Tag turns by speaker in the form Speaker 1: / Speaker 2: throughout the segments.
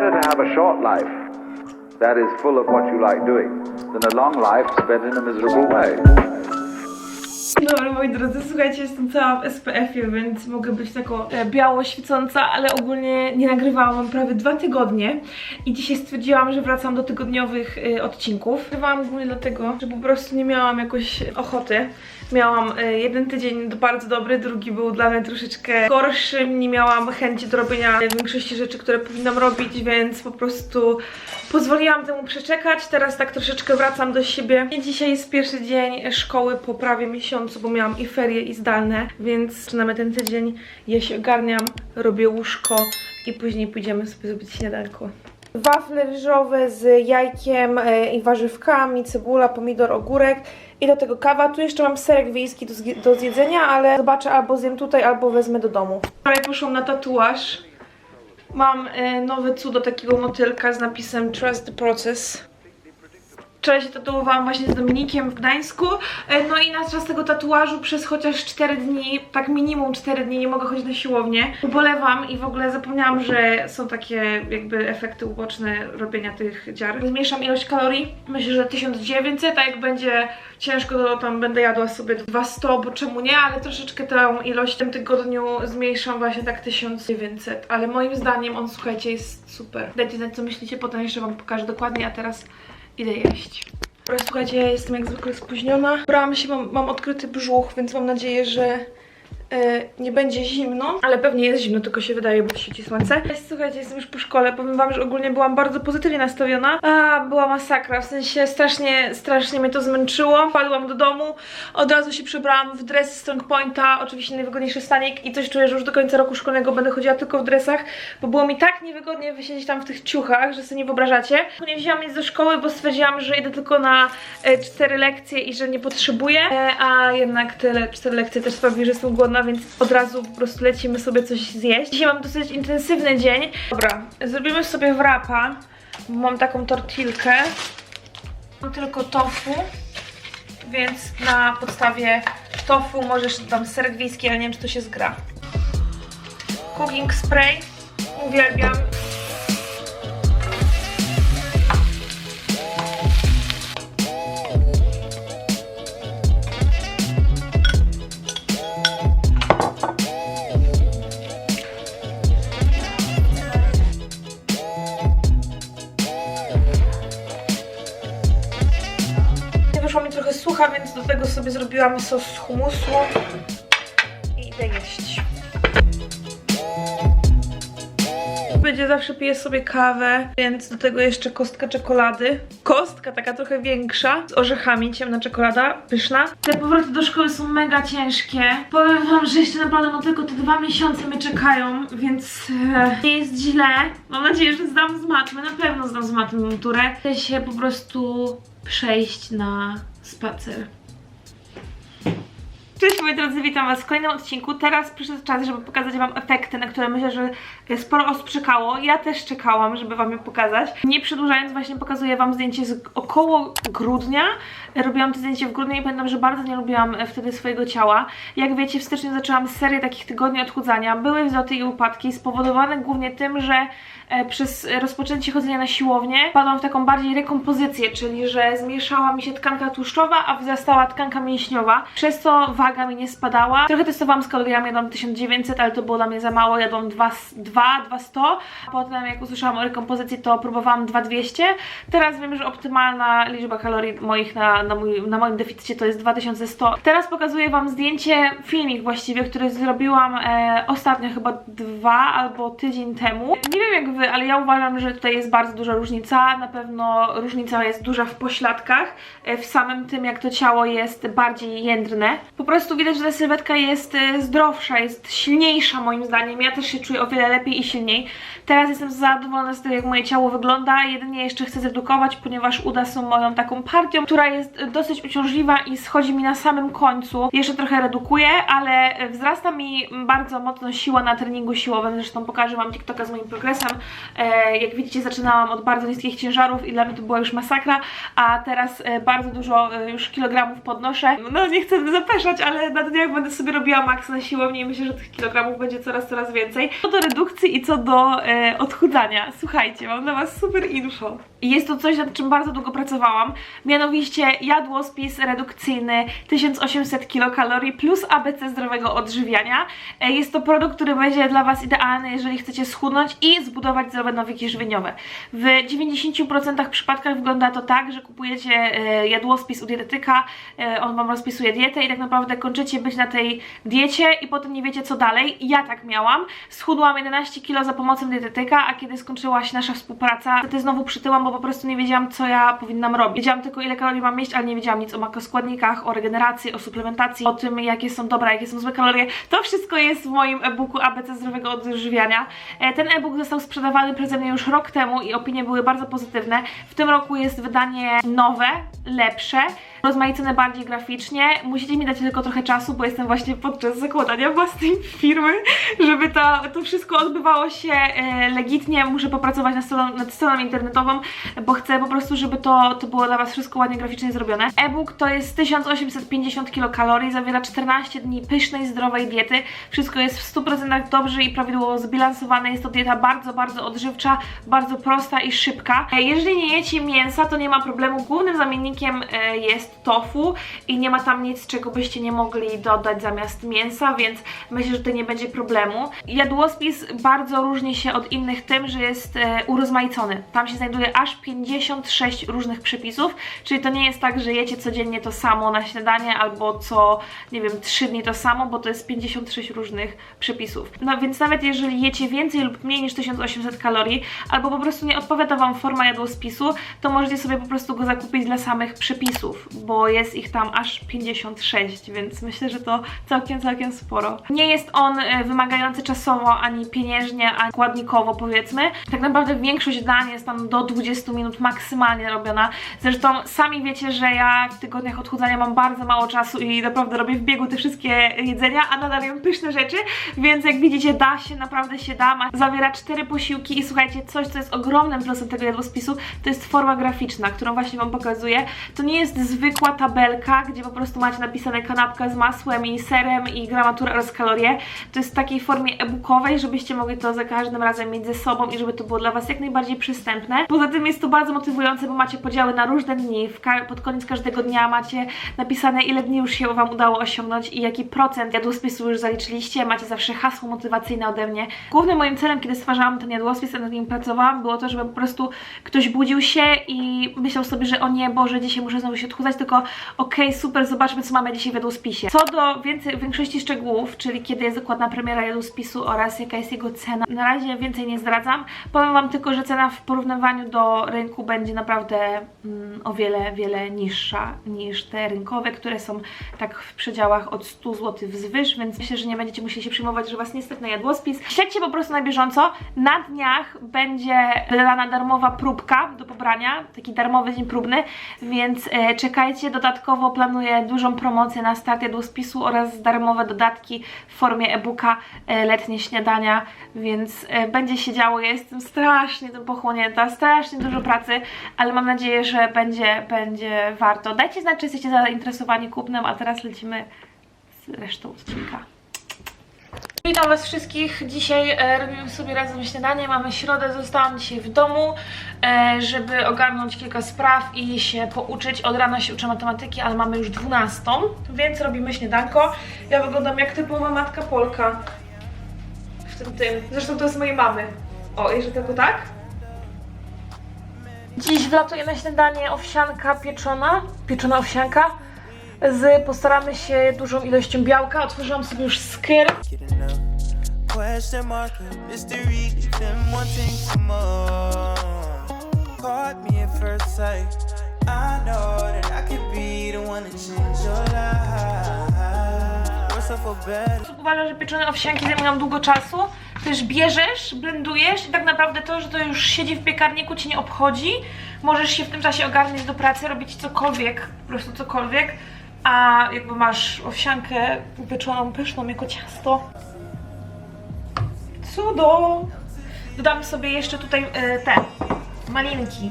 Speaker 1: better to have a short life that is full of what you like doing than a long life spent in a miserable way.
Speaker 2: Dobra, moi drodzy, słuchajcie, jestem cała w SPF-ie, więc mogę być taką e, biało świecąca, ale ogólnie nie nagrywałam prawie dwa tygodnie i dzisiaj stwierdziłam, że wracam do tygodniowych e, odcinków. Nagrywałam głównie dlatego, że po prostu nie miałam jakoś ochoty. Miałam e, jeden tydzień bardzo dobry, drugi był dla mnie troszeczkę gorszy, nie miałam chęci do robienia większości rzeczy, które powinnam robić, więc po prostu pozwoliłam temu przeczekać. Teraz tak troszeczkę wracam do siebie. Dzisiaj jest pierwszy dzień szkoły po prawie miesiącu, bo miałam i ferie i zdalne, więc zaczynamy ten tydzień. Ja się ogarniam, robię łóżko i później pójdziemy sobie zrobić śniadanko. Wafle ryżowe z jajkiem e, i warzywkami, cebula, pomidor, ogórek i do tego kawa. Tu jeszcze mam serek wiejski do, do zjedzenia, ale zobaczę albo zjem tutaj, albo wezmę do domu. Wczoraj poszłam na tatuaż. Mam e, nowe cudo takiego motylka z napisem Trust the Process. Wczoraj się tatuowałam właśnie z Dominikiem w Gdańsku. E, No i na czas tego tatuażu przez chociaż 4 dni, tak minimum 4 dni nie mogę chodzić na siłownię. Ubolewam i w ogóle zapomniałam, że są takie jakby efekty uboczne robienia tych dziar. Zmniejszam ilość kalorii. Myślę, że 1900, a jak będzie ciężko, to tam będę jadła sobie 200, bo czemu nie, ale troszeczkę tę ilość w tym tygodniu zmniejszam właśnie tak 1900. Ale moim zdaniem on, słuchajcie, jest super. Dajcie znać, co myślicie, potem jeszcze wam pokażę dokładnie, a teraz idę jeść. Dobra, słuchajcie, ja jestem jak zwykle spóźniona. Brałam się, mam, mam odkryty brzuch, więc mam nadzieję, że nie będzie zimno, ale pewnie jest zimno, tylko się wydaje, bo świeci słońce. Słuchajcie, jestem już po szkole, powiem wam, że ogólnie byłam bardzo pozytywnie nastawiona, a była masakra, w sensie strasznie, strasznie mnie to zmęczyło. Wpadłam do domu, od razu się przebrałam w dres Strong Pointa, oczywiście najwygodniejszy stanik i coś czuję, że już do końca roku szkolnego będę chodziła tylko w dresach, bo było mi tak niewygodnie wysiedzieć tam w tych ciuchach, że sobie nie wyobrażacie. Nie wzięłam nic do szkoły, bo stwierdziłam, że idę tylko na e, cztery lekcje i że nie potrzebuję, e, a jednak te le- cztery lekcje też sprawiły, że jestem głodna, więc od razu po prostu lecimy sobie coś zjeść. Dzisiaj mam dosyć intensywny dzień. Dobra, zrobimy sobie wrapa. Mam taką tortilkę. Mam tylko tofu, więc na podstawie tofu możesz dam serek wiejski, ale nie wiem czy to się zgra. Cooking spray. Uwielbiam. Sucha, więc do tego sobie zrobiłam sos z humusu i idę jeść. Będzie zawsze piję sobie kawę, więc do tego jeszcze kostka czekolady. Kostka taka trochę większa, z orzechami, ciemna czekolada, pyszna. Te powroty do szkoły są mega ciężkie. Powiem wam, że jeszcze naprawdę no tylko te dwa miesiące mnie czekają, więc e, nie jest źle. Mam nadzieję, że zdam z matmy, na pewno zdam z matmy maturę. Chcę się po prostu przejść na spacer. Cześć moi drodzy, witam was w kolejnym odcinku. Teraz przyszedł czas, żeby pokazać wam efekty, na które myślę, że sporo osób czekało. Ja też czekałam, żeby wam je pokazać. Nie przedłużając, właśnie pokazuję wam zdjęcie z około grudnia. Robiłam to zdjęcie w grudniu i pamiętam, że bardzo nie lubiłam e, wtedy swojego ciała. Jak wiecie, w styczniu zaczęłam serię takich tygodni odchudzania. Były wzloty i upadki, spowodowane głównie tym, że e, przez rozpoczęcie chodzenia na siłownię wpadłam w taką bardziej rekompozycję, czyli że zmniejszała mi się tkanka tłuszczowa, a wzrastała tkanka mięśniowa, przez co waga mi nie spadała. Trochę testowałam z kaloriami, jadłam 1900, ale to było dla mnie za mało, jadłam 2, 2 200. Potem jak usłyszałam o rekompozycji, to próbowałam 2200. Teraz wiem, że optymalna liczba kalorii moich na, na, mój, na moim deficycie to jest 2100. Teraz pokazuję wam zdjęcie, filmik właściwie, który zrobiłam e, ostatnio, chyba dwa albo tydzień temu. Nie wiem jak wy, ale ja uważam, że tutaj jest bardzo duża różnica. Na pewno różnica jest duża w pośladkach, e, w samym tym jak to ciało jest bardziej jędrne. Po prostu widać, że ta sylwetka jest e, zdrowsza, jest silniejsza moim zdaniem. Ja też się czuję o wiele lepiej i silniej. Teraz jestem zadowolona z tego, jak moje ciało wygląda. Jedynie jeszcze chcę zredukować, ponieważ uda są moją taką partią, która jest dosyć uciążliwa i schodzi mi na samym końcu. Jeszcze trochę redukuję, ale wzrasta mi bardzo mocno siła na treningu siłowym. Zresztą pokażę Wam TikToka z moim progresem. E, jak widzicie, zaczynałam od bardzo niskich ciężarów i dla mnie to była już masakra, a teraz e, bardzo dużo e, już kilogramów podnoszę. No nie chcę zapeszać, ale na dniach będę sobie robiła maks na siłowni i myślę, że tych kilogramów będzie coraz, coraz więcej. Co do redukcji i co do e, odchudzania, słuchajcie, mam dla Was super info. Jest to coś, nad czym bardzo długo pracowałam, mianowicie jadłospis redukcyjny 1800 kilokalorii plus ABC zdrowego odżywiania. E, Jest to produkt, który będzie dla Was idealny, jeżeli chcecie schudnąć i zbudować zdrowe nawyki żywieniowe. W 90% przypadkach wygląda to tak, że kupujecie e, jadłospis u dietetyka, e, on Wam rozpisuje dietę i tak naprawdę kończycie być na tej diecie i potem nie wiecie co dalej. Ja tak miałam. Schudłam 11 kg za pomocą dietetyka, a kiedy skończyła się nasza współpraca, wtedy znowu przytyłam, bo po prostu nie wiedziałam co ja powinnam robić. Wiedziałam tylko ile kalorii mam mieć, ale nie wiedziałam nic o makroskładnikach, o regeneracji, o suplementacji, o tym jakie są dobre, jakie są złe kalorie. To wszystko jest w moim e-booku ABC zdrowego odżywiania. E, Ten e-book został sprzedawany przeze mnie już rok temu i opinie były bardzo pozytywne. W tym roku jest wydanie nowe, lepsze, rozmaicone bardziej graficznie. Musicie mi dać tylko trochę czasu, bo jestem właśnie podczas zakładania własnej firmy, żeby to, to wszystko odbywało się e, legitnie. Muszę popracować nad stroną, nad stroną internetową, bo chcę po prostu, żeby to, to było dla Was wszystko ładnie graficznie zrobione. E-book to jest 1850 kilokalorii, zawiera 14 dni pysznej, zdrowej diety. Wszystko jest w 100% dobrze i prawidłowo zbilansowane. Jest to dieta bardzo, bardzo odżywcza, bardzo prosta i szybka. E, Jeżeli nie jecie mięsa, to nie ma problemu. Głównym zamiennikiem e, jest tofu i nie ma tam nic, czego byście nie mogli dodać zamiast mięsa, więc myślę, że tutaj nie będzie problemu. Jadłospis bardzo różni się od innych tym, że jest e, urozmaicony. Tam się znajduje aż 56 różnych przepisów, czyli to nie jest tak, że jecie codziennie to samo na śniadanie albo co, nie wiem, 3 dni to samo, bo to jest 56 różnych przepisów. No więc nawet jeżeli jecie więcej lub mniej niż 1800 kalorii, albo po prostu nie odpowiada Wam forma jadłospisu, to możecie sobie po prostu go zakupić dla samych przepisów, bo jest ich tam aż 56, więc myślę, że to całkiem, całkiem sporo. Nie jest on e, wymagający czasowo, ani pieniężnie, ani składnikowo powiedzmy. Tak naprawdę większość dań jest tam do 20 minut maksymalnie robiona. Zresztą sami wiecie, że ja w tygodniach odchudzania mam bardzo mało czasu i naprawdę robię w biegu te wszystkie jedzenia, a nadal jem pyszne rzeczy, więc jak widzicie da się, naprawdę się da. Ma, zawiera cztery posiłki i słuchajcie, coś co jest ogromnym plusem tego jadłospisu, to jest forma graficzna, którą właśnie Wam pokazuję. To nie jest zwykła tabelka, gdzie po prostu macie napisane kanapka z masłem i serem i gramaturę oraz kalorie. To jest w takiej formie e-bookowej, żebyście mogli to za każdym razem mieć ze sobą i żeby to było dla Was jak najbardziej przystępne. Poza tym jest to bardzo motywujące, bo macie podziały na różne dni. Pod koniec każdego dnia macie napisane ile dni już się Wam udało osiągnąć i jaki procent jadłospisu już zaliczyliście. Macie zawsze hasło motywacyjne ode mnie. Głównym moim celem, kiedy stwarzałam ten jadłospis, a nad nim pracowałam, było to, żeby po prostu ktoś budził się i myślał sobie, że o nie, Boże, dzisiaj muszę znowu się odchudzać, tylko okej, super, zobaczmy, co mamy dzisiaj w jadłospisie. Co do więcej, większości szczegółów, czyli kiedy jest dokładna premiera jadłospisu oraz jaka jest jego cena, na razie więcej nie zdradzam. Powiem Wam tylko, że cena w porównywaniu do rynku będzie naprawdę mm, o wiele, wiele niższa niż te rynkowe, które są tak w przedziałach od 100 zł wzwyż, więc myślę, że nie będziecie musieli się przejmować, że Was nie stać na jadłospis. Śledźcie po prostu na bieżąco. Na dniach będzie wydana darmowa próbka do pobrania, taki darmowy dzień próbny, więc e. Dodatkowo planuję dużą promocję na start jadłospisu oraz darmowe dodatki w formie e-booka e, letnie śniadania, więc e, będzie się działo. Ja jestem strasznie tym pochłonięta, strasznie dużo pracy, ale mam nadzieję, że będzie, będzie warto. Dajcie znać, czy jesteście zainteresowani kupnem, a teraz lecimy z resztą odcinka. Witam Was wszystkich. Dzisiaj e, robimy sobie razem śniadanie. Mamy środę, zostałam dzisiaj w domu, e, żeby ogarnąć kilka spraw i się pouczyć. Od rana się uczę matematyki, ale mamy już 12, więc robimy śniadanko. Ja wyglądam jak typowa matka Polka w tym tym. Zresztą to jest mojej mamy. O, jeszcze tylko tak? Dziś wlatuje na śniadanie owsianka pieczona, pieczona owsianka. Z, postaramy się dużą ilością białka. Otworzyłam sobie już
Speaker 3: better.
Speaker 2: Uważam, że pieczone owsianki zajmują długo czasu. Też bierzesz, blendujesz i tak naprawdę to, że to już siedzi w piekarniku cię nie obchodzi. Możesz się w tym czasie ogarniać do pracy, robić cokolwiek, po prostu cokolwiek. A jakby masz owsiankę upieczoną, pyszną jako ciasto. Cudo! Dodam sobie jeszcze tutaj e, te malinki.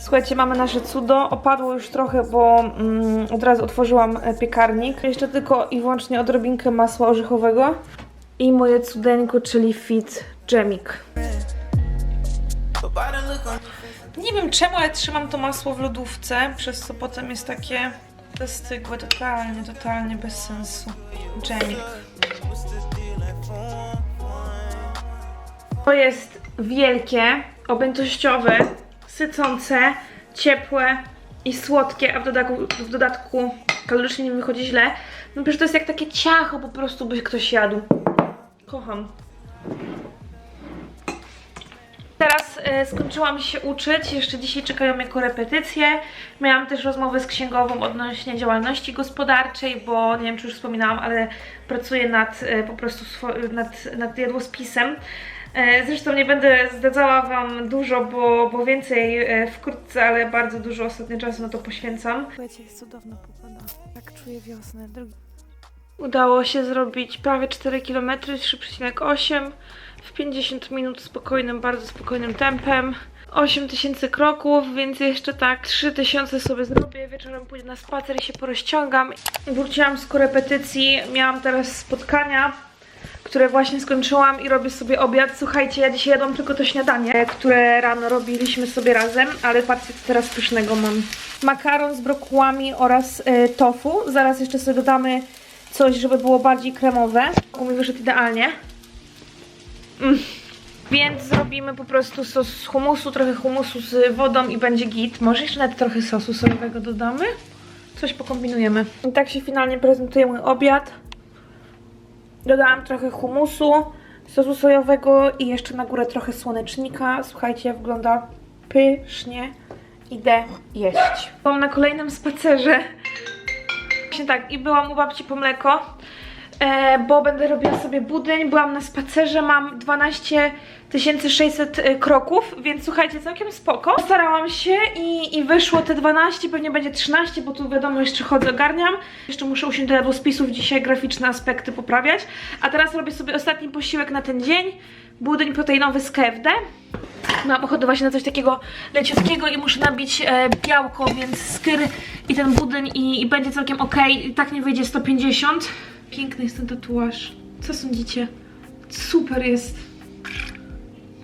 Speaker 2: Słuchajcie, mamy nasze cudo. Opadło już trochę, bo mm, od razu otworzyłam e, piekarnik. Jeszcze tylko i wyłącznie odrobinkę masła orzechowego. I moje cudeńko, czyli Fit Dżemik. Nie wiem czemu, ale trzymam to masło w lodówce, przez co potem jest takie zastygłe, totalnie, totalnie bez sensu.
Speaker 3: One?
Speaker 2: To jest wielkie, objętościowe, sycące, ciepłe i słodkie, a w dodatku, w dodatku kalorycznie nie wychodzi źle. No przecież to jest jak takie ciacho po prostu by ktoś jadł. Kocham. Teraz e, skończyłam się uczyć, jeszcze dzisiaj czekają mnie korepetycje. Miałam też rozmowę z księgową odnośnie działalności gospodarczej, bo nie wiem czy już wspominałam, ale pracuję nad e, po prostu nad, nad jadłospisem. E, Zresztą nie będę zdradzała Wam dużo, bo, bo więcej wkrótce, ale bardzo dużo ostatnio czasu na to poświęcam.
Speaker 4: Słuchajcie, jest cudowna pogoda. Tak czuję wiosnę. Drugi
Speaker 2: Udało się zrobić prawie 4 km, 3,8 w 50 minut spokojnym, bardzo spokojnym tempem. 8000 kroków, więc jeszcze tak 3000 sobie zrobię. Wieczorem pójdę na spacer i się porozciągam. Wróciłam z korepetycji, miałam teraz spotkania, które właśnie skończyłam i robię sobie obiad. Słuchajcie, ja dzisiaj jadłam tylko to śniadanie, które rano robiliśmy sobie razem, ale patrzcie co teraz pysznego mam. Makaron z brokułami oraz y, tofu. Zaraz jeszcze sobie dodamy coś, żeby było bardziej kremowe. Mnie wyszedł idealnie. Mm. Więc zrobimy po prostu sos z humusu, trochę humusu z wodą i będzie git. Może jeszcze nawet trochę sosu sojowego dodamy? Coś pokombinujemy. I tak się finalnie prezentuje mój obiad. Dodałam trochę humusu, sosu sojowego i jeszcze na górę trochę słonecznika. Słuchajcie, wygląda pysznie. Idę jeść. Byłam na kolejnym spacerze. Właśnie tak, i byłam u babci po mleko, bo będę robiła sobie budyń. Byłam na spacerze, mam 12 600 e, kroków, więc słuchajcie, całkiem spoko. Starałam się i, i wyszło te 12, pewnie będzie 13, bo tu wiadomo, jeszcze chodzę, ogarniam. Jeszcze muszę usiąść do jadłospisów, dzisiaj graficzne aspekty poprawiać. A teraz robię sobie ostatni posiłek na ten dzień. Budyń proteinowy z KFD. Mam ochotę właśnie na coś takiego leciutkiego i muszę nabić e, białko, więc skyr i ten budyń i, i będzie całkiem ok. I tak nie wyjdzie 150. Piękny jest ten tatuaż. Co sądzicie? Super jest.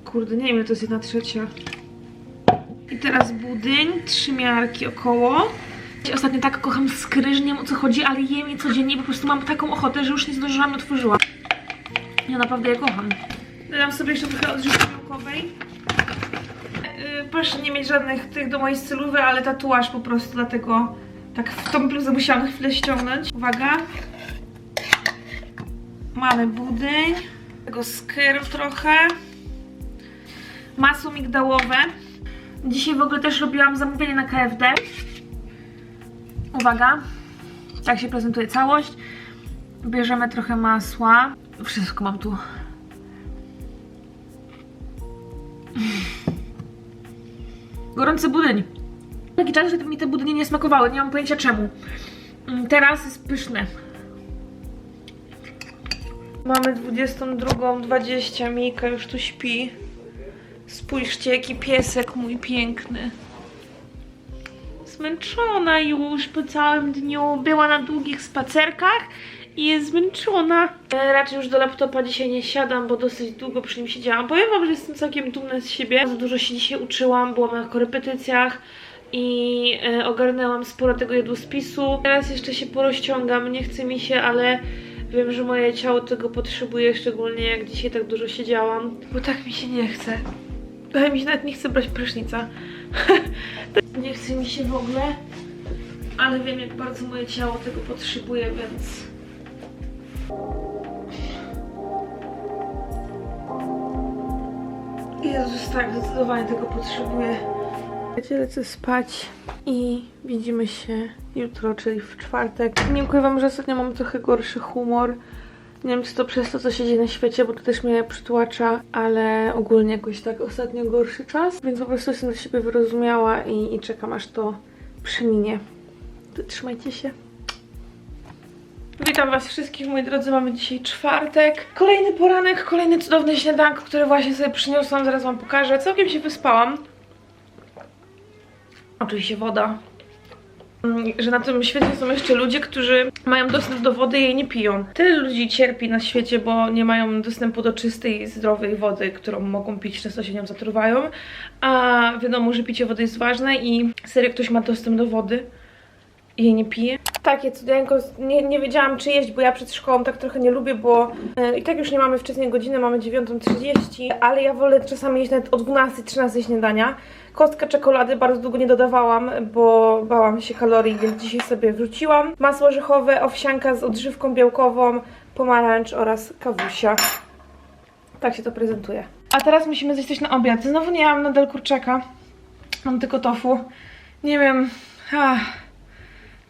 Speaker 2: Kurde, nie wiem to jest jedna trzecia. I teraz budyń, trzy miarki około. Ostatnio tak kocham skry, że nie wiem o co chodzi, ale jem je codziennie po prostu mam taką ochotę, że już nie zdążyłam otworzyła. Ja naprawdę je kocham. Dodam sobie jeszcze trochę odżywki białkowej. Yy, proszę nie mieć żadnych tych do mojej stylowy, ale tatuaż po prostu, dlatego tak w tą bluzę musiałam chwilę ściągnąć. Uwaga. Mamy budyń, tego skyr trochę, masło migdałowe. Dzisiaj w ogóle też robiłam zamówienie na KFD. Uwaga, tak się prezentuje całość. Bierzemy trochę masła. Wszystko mam tu. Gorący budyń. Taki czas, że mi te budynie nie smakowały, nie mam pojęcia czemu. Mm, Teraz jest pyszne. Mamy 22.20, Mika już tu śpi. Spójrzcie, jaki piesek mój piękny. Zmęczona już po całym dniu. Była na długich spacerkach i jest zmęczona. E, Raczej już do laptopa dzisiaj nie siadam, bo dosyć długo przy nim siedziałam. Powiem wam, że jestem całkiem dumna z siebie. Bardzo dużo się dzisiaj uczyłam, byłam na korepetycjach i e, ogarnęłam sporo tego jadłospisu. Teraz jeszcze się porozciągam, nie chce mi się, ale wiem, że moje ciało tego potrzebuje, szczególnie jak dzisiaj tak dużo siedziałam, bo tak mi się nie chce. Ale mi się nawet nie chce brać prysznica. nie chce mi się w ogóle, ale wiem jak bardzo moje ciało tego potrzebuje, więc... Jezus, tak, zdecydowanie tego potrzebuję. Wiecie, lecę spać i widzimy się jutro, czyli w czwartek. Nie powiem wam, że ostatnio mam trochę gorszy humor. Nie wiem, czy to przez to, co się dzieje na świecie, bo to też mnie przytłacza, ale ogólnie jakoś tak ostatnio gorszy czas, więc po prostu jestem do siebie wyrozumiała i, i czekam, aż to przeminie. To trzymajcie się. Witam Was wszystkich, moi drodzy. Mamy dzisiaj czwartek. Kolejny poranek, kolejny cudowny śniadanko, które właśnie sobie przyniosłam. Zaraz Wam pokażę. Całkiem się wyspałam. Oczywiście woda. Mm, Że na tym świecie są jeszcze ludzie, którzy mają dostęp do wody i jej nie piją. Tyle ludzi cierpi na świecie, bo nie mają dostępu do czystej, zdrowej wody, którą mogą pić, często się nią zatruwają. A wiadomo, że picie wody jest ważne i serio ktoś ma dostęp do wody i jej nie pije. Takie cudeńko, nie, nie wiedziałam czy jeść, bo ja przed szkołą tak trochę nie lubię, bo e, i tak już nie mamy wczesnej godziny, mamy 9.30, ale ja wolę czasami jeść nawet o 12-13 śniadania. Kostkę czekolady bardzo długo nie dodawałam, bo bałam się kalorii, więc dzisiaj sobie wrzuciłam. Masło orzechowe, owsianka z odżywką białkową, pomarańcz oraz kawusia. Tak się to prezentuje. A teraz musimy zjeść coś na obiad. Znowu nie mam nadal kurczaka. Mam tylko tofu. Nie wiem. Ach.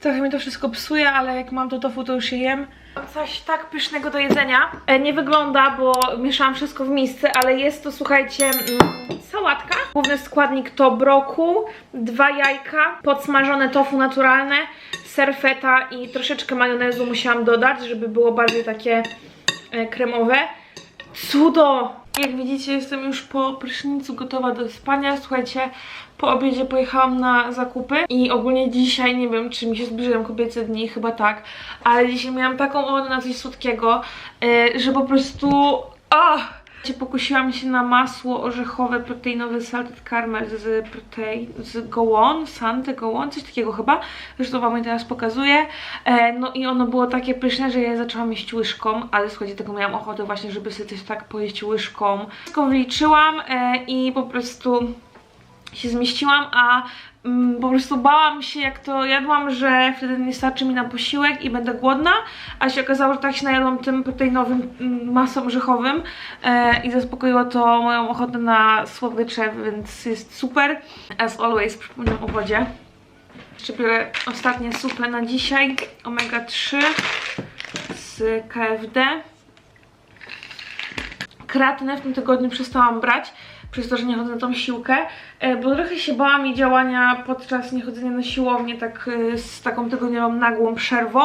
Speaker 2: Trochę mi to wszystko psuje, ale jak mam to tofu, to już je jem. Mam Coś tak pysznego do jedzenia. E, Nie wygląda, bo mieszałam wszystko w misce, ale jest to, słuchajcie, mm, sałatka. Główny składnik to broku, dwa jajka, podsmażone tofu naturalne, ser feta i troszeczkę majonezu musiałam dodać, żeby było bardziej takie e, kremowe. Cudo! Jak widzicie, jestem już po prysznicu gotowa do spania. Słuchajcie, po obiedzie pojechałam na zakupy i ogólnie dzisiaj, nie wiem, czy mi się zbliżają kobiece dni, chyba tak, ale dzisiaj miałam taką ochotę na coś słodkiego, yy, że po prostu... Pokusiłam się na masło orzechowe, proteinowe salted caramel z protein, z gołon, santy gołon, coś takiego chyba. Zresztą wam je teraz pokazuję. E, no i ono było takie pyszne, że ja zaczęłam jeść łyżką, ale słuchajcie, tego miałam ochotę właśnie, żeby sobie coś tak pojeść łyżką. Wszystko wyliczyłam e, i po prostu się zmieściłam, a po prostu bałam się jak to jadłam, że wtedy nie starczy mi na posiłek i będę głodna, a się okazało, że tak się najadłam tym proteinowym mm, masą orzechowym e, i zaspokoiło to moją ochotę na słodycze, więc jest super. As always przypominam o wodzie. Jeszcze biorę ostatnie suple na dzisiaj, omega 3 z KFD. Kreatynę w tym tygodniu przestałam brać, przez to, że nie chodzę na tą siłkę, e, bo trochę się bałam jej działania podczas niechodzenia na siłownię, tak e, z taką tygodniową nagłą przerwą,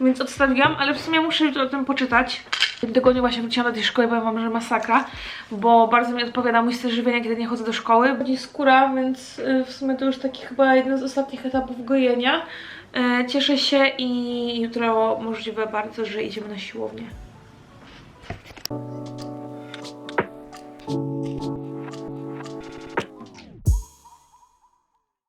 Speaker 2: więc odstawiłam, ale w sumie muszę jutro o tym poczytać. W tygodniu właśnie wróciłam do tej szkoły, powiem wam, że masakra, bo bardzo mi odpowiada mój styl żywienia, kiedy nie chodzę do szkoły. Będzie skóra, więc e, w sumie to już taki chyba jeden z ostatnich etapów gojenia. Cieszę się i jutro możliwe bardzo, że idziemy na siłownię.